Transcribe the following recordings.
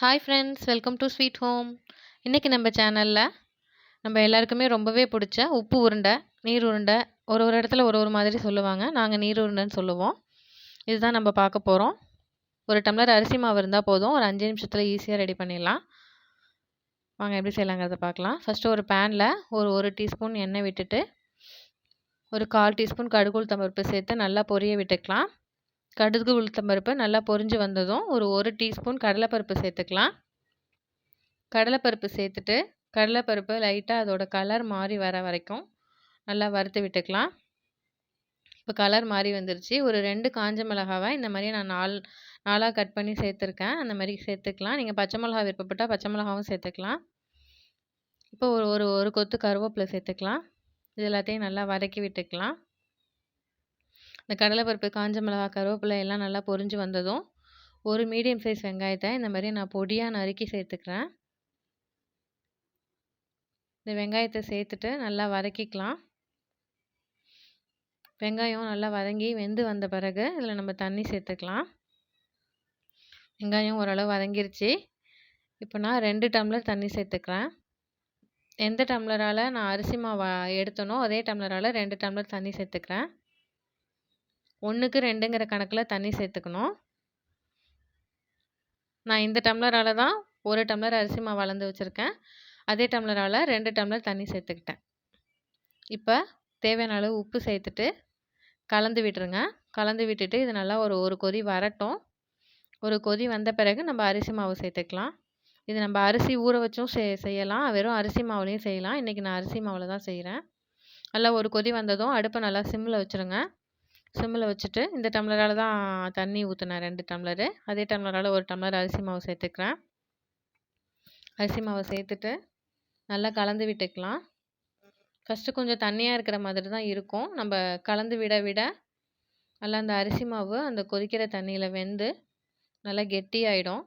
Hi friends welcome to sweet home இன்றைக்கி நம்ம சேனலில் நம்ம எல்லாருக்குமே ரொம்பவே பிடிச்ச உப்பு உருண்டை நீர் உருண்டை ஒரு ஒரு இடத்துல ஒரு ஒரு மாதிரி சொல்லுவாங்க. நாங்கள் நீர் உருண்டைன்னு சொல்லுவோம். இதுதான் நம்ம பார்க்க போகிறோம் ஒரு டம்ளர் அரிசி மாவு இருந்தால் போதும். ஒரு அஞ்சு நிமிஷத்தில் ஈஸியாக ரெடி பண்ணிடலாம். வாங்க எப்படி செய்யலாங்கிறத பார்க்கலாம். ஃபஸ்ட்டு ஒரு பேனில் ஒரு ஒரு டீஸ்பூன் எண்ணெய் விட்டுட்டு ஒரு கால் டீஸ்பூன் கடுகு தம்பருப்பு சேர்த்து நல்லா பொரிய விட்டுக்கலாம். கடுகு உளுத்தம்பருப்பு நல்லா பொரிஞ்சு வந்ததும் ஒரு ஒரு டீஸ்பூன் கடலைப்பருப்பு சேர்த்துக்கலாம். கடலைப்பருப்பு சேர்த்துட்டு கடலைப்பருப்பு லைட்டாக அதோட கலர் மாறி வர வரைக்கும் நல்லா வறுத்து விட்டுக்கலாம். இப்போ கலர் மாறி வந்துருச்சு. ஒரு ரெண்டு காஞ்ச மிளகாவை இந்த மாதிரி நான் நால் நாலாக கட் பண்ணி சேர்த்துருக்கேன். அந்த மாதிரி சேர்த்துக்கலாம். நீங்கள் பச்சை மிளகா விருப்பப்பட்டால் பச்சை மிளகாவும் சேர்த்துக்கலாம். இப்போ ஒரு ஒரு ஒரு கொத்து கருவேப்பிலை சேர்த்துக்கலாம். இது எல்லாத்தையும் நல்லா வதக்கி விட்டுக்கலாம். இந்த கடலைப்பருப்பு காஞ்ச மிளகா கருவேப்பிலை எல்லாம் நல்லா பொரிஞ்சு வந்ததும் ஒரு மீடியம் சைஸ் வெங்காயத்தை இந்த மாதிரி நான் பொடியாக நறுக்கி சேர்த்துக்கிறேன். இந்த வெங்காயத்தை சேர்த்துட்டு நல்லா வதக்கிக்கலாம். வெங்காயம் நல்லா வதங்கி வெந்து வந்த பிறகு இதில் நம்ம தண்ணி சேர்த்துக்கலாம். வெங்காயம் ஓரளவு வதங்கிருச்சு. இப்போ நான் ரெண்டு டம்ளர் தண்ணி சேர்த்துக்கிறேன். எந்த டம்ளரால் நான் அரிசி மாவு எடுத்தனோ அதே டம்ளரால் ரெண்டு டம்ளர் தண்ணி சேர்த்துக்கிறேன். ஒன்றுக்கு ரெண்டுங்கிற கணக்கில் தண்ணி சேர்த்துக்கணும். நான் இந்த டம்ளரால் தான் ஒரு டம்ளர் அரிசி மாவு வளர்ந்து வச்சுருக்கேன். அதே டம்ளரால் ரெண்டு டம்ளர் தண்ணி சேர்த்துக்கிட்டேன். இப்போ தேவையான அளவு உப்பு சேர்த்துட்டு கலந்து விட்டுருங்க. கலந்து விட்டுட்டு இது நல்லா ஒரு ஒரு கொதி வரட்டும். ஒரு கொதி வந்த பிறகு நம்ம அரிசி மாவு சேர்த்துக்கலாம். இது நம்ம அரிசி ஊற வச்சும் செய் செய்யலாம். வெறும் அரிசி மாவுலேயும் செய்யலாம். இன்றைக்கி நான் அரிசி மாவில் தான் செய்கிறேன் நல்லா ஒரு கொதி வந்ததும் அடுப்பை நல்லா சிம்மில் வச்சுருங்க. சிம்மில் வச்சுட்டு இந்த டம்ளரால் தான் தண்ணி ஊற்றினேன் ரெண்டு டம்ளரு. அதே டம்ளரால் ஒரு டம்ளர் அரிசி மாவு சேர்த்துக்கிறேன். அரிசி மாவை சேர்த்துட்டு நல்லா கலந்து விட்டுக்கலாம். ஃபஸ்ட்டு கொஞ்சம் தண்ணியாக இருக்கிற மாதிரி தான் இருக்கும். நம்ம கலந்து விட விட நல்லா அந்த அரிசி மாவு அந்த கொதிக்கிற தண்ணியில் வெந்து நல்லா கெட்டியாயிடும்.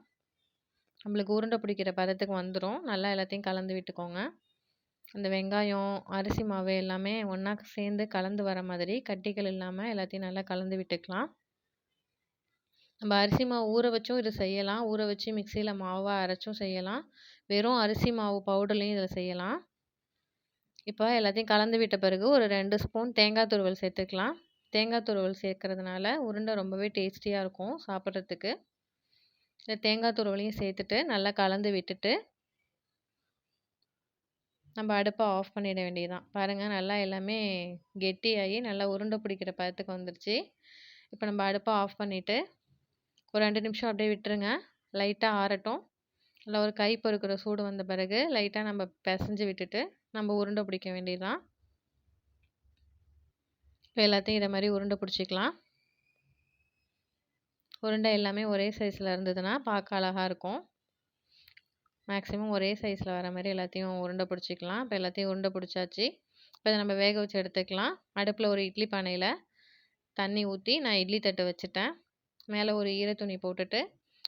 நம்மளுக்கு உருண்டை பிடிக்கிற பதத்துக்கு வந்துடும் நல்லா எல்லாத்தையும் கலந்து விட்டுக்கோங்க. அந்த வெங்காயம் அரிசி மாவு எல்லாமே ஒன்றா சேர்ந்து கலந்து வர மாதிரி கட்டிகள் இல்லாமல் எல்லாத்தையும் நல்லா கலந்து விட்டுக்கலாம். நம்ம அரிசி மாவு ஊற வச்சும் இது செய்யலாம். ஊற வச்சு மிக்சியில் மாவாக அரைச்சும் செய்யலாம். வெறும் அரிசி மாவு பவுடர்லேயும் இதில் செய்யலாம். இப்போ எல்லாத்தையும் கலந்து விட்ட பிறகு ஒரு ரெண்டு ஸ்பூன் தேங்காய் துருவல் சேர்த்துக்கலாம். தேங்காய் துருவல் சேர்க்கறதுனால உருண்டை ரொம்பவே டேஸ்டியாக இருக்கும் சாப்பிட்றதுக்கு. இந்த தேங்காய் துருவலையும் சேர்த்துட்டு நல்லா கலந்து விட்டுட்டு நம்ம அடுப்பை ஆஃப் பண்ணிட வேண்டியதுதான். பாருங்கள் நல்லா எல்லாமே கெட்டியாகி நல்லா உருண்டை பிடிக்கிற பதத்துக்கு வந்துருச்சு. இப்போ நம்ம அடுப்பை ஆஃப் பண்ணிவிட்டு ஒரு ரெண்டு நிமிஷம் அப்படியே விட்டுருங்க. லைட்டாக ஆறட்டும். இல்லை ஒரு கை பொறுக்கிற சூடு வந்த பிறகு லைட்டாக நம்ம பிசைஞ்சு விட்டுட்டு நம்ம உருண்டை பிடிக்க வேண்டியதுதான். இப்போ எல்லாத்தையும் இதை மாதிரி உருண்டை பிடிச்சிக்கலாம். உருண்டை எல்லாமே ஒரே சைஸில் இருந்ததுன்னா பார்க்க அழகாக இருக்கும். மேக்ஸிமம் ஒரே சைஸில் வர மாதிரி எல்லாத்தையும் உருண்டை பிடிச்சிக்கலாம். இப்போ எல்லாத்தையும் உருண்டை பிடிச்சாச்சு. இப்போ இதை நம்ம வேக வச்சு எடுத்துக்கலாம். அடுப்பில் ஒரு இட்லி பானையில் தண்ணி ஊற்றி நான் இட்லி தட்டு வச்சுட்டேன். மேலே ஒரு ஈர துணி போட்டுட்டு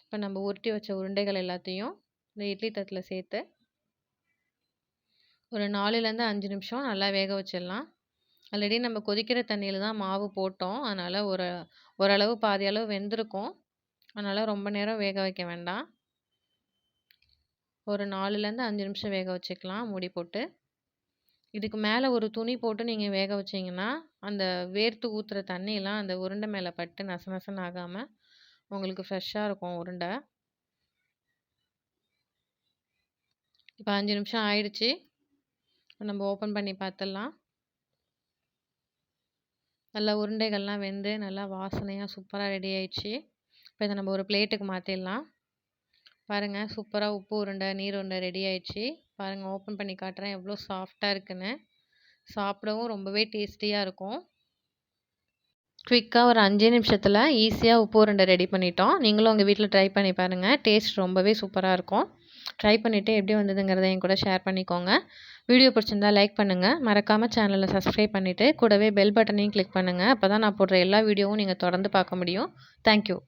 இப்போ நம்ம உருட்டி வச்ச உருண்டைகள் எல்லாத்தையும் இந்த இட்லி தட்டில் சேர்த்து ஒரு நாலுலேருந்து அஞ்சு நிமிஷம் நல்லா வேக வச்சிடலாம். ஆல்ரெடி நம்ம கொதிக்கிற தண்ணியில் தான் மாவு போட்டோம். அதனால் ஒரு ஓரளவு பாதி அளவு வெந்திருக்கும். அதனால் ரொம்ப நேரம் வேக வைக்க வேண்டாம். ஒரு நாலுலேருந்து அஞ்சு நிமிஷம் வேக வச்சுக்கலாம் மூடி போட்டு. இதுக்கு மேலே ஒரு துணி போட்டு நீங்கள் வேக வச்சிங்கன்னா அந்த வேர்த்து ஊற்றுற தண்ணியெலாம் அந்த உருண்டை மேலே பட்டு நச நசன்னு ஆகாமல் உங்களுக்கு ஃப்ரெஷ்ஷாக இருக்கும் உருண்டை. இப்போ அஞ்சு நிமிஷம் ஆயிடுச்சு. நம்ம ஓப்பன் பண்ணி பார்த்துடலாம். நல்லா உருண்டைகள்லாம் வெந்து நல்லா வாசனையாக சூப்பராக ரெடி ஆயிடுச்சு. இப்போ இதை நம்ம ஒரு பிளேட்டுக்கு மாற்றிடலாம் பாருங்கள் சூப்பராக உப்பு உருண்டை நீர் உருண்டை ரெடி ஆயிடுச்சு. பாருங்கள் ஓப்பன் பண்ணி காட்டுறேன். எவ்வளோ சாஃப்டாக இருக்குன்னு. சாப்பிடவும் ரொம்பவே டேஸ்டியாக இருக்கும். குவிக்காக ஒரு அஞ்சு நிமிஷத்தில் ஈஸியாக உப்பு உருண்டை ரெடி பண்ணிட்டோம். நீங்களும் உங்கள் வீட்டில் ட்ரை பண்ணி பாருங்கள் டேஸ்ட் ரொம்பவே சூப்பராக இருக்கும். ட்ரை பண்ணிவிட்டு எப்படி வந்ததுங்கிறத என் கூட ஷேர் பண்ணிக்கோங்க. வீடியோ பிடிச்சிருந்தா லைக் பண்ணுங்கள் மறக்காமல் சேனலை சப்ஸ்கிரைப் பண்ணிவிட்டு கூடவே பெல் பட்டனையும் கிளிக் பண்ணுங்கள் அப்போ தான் நான் போடுற எல்லா வீடியோவும் நீங்கள் தொடர்ந்து பார்க்க முடியும். தேங்க்யூ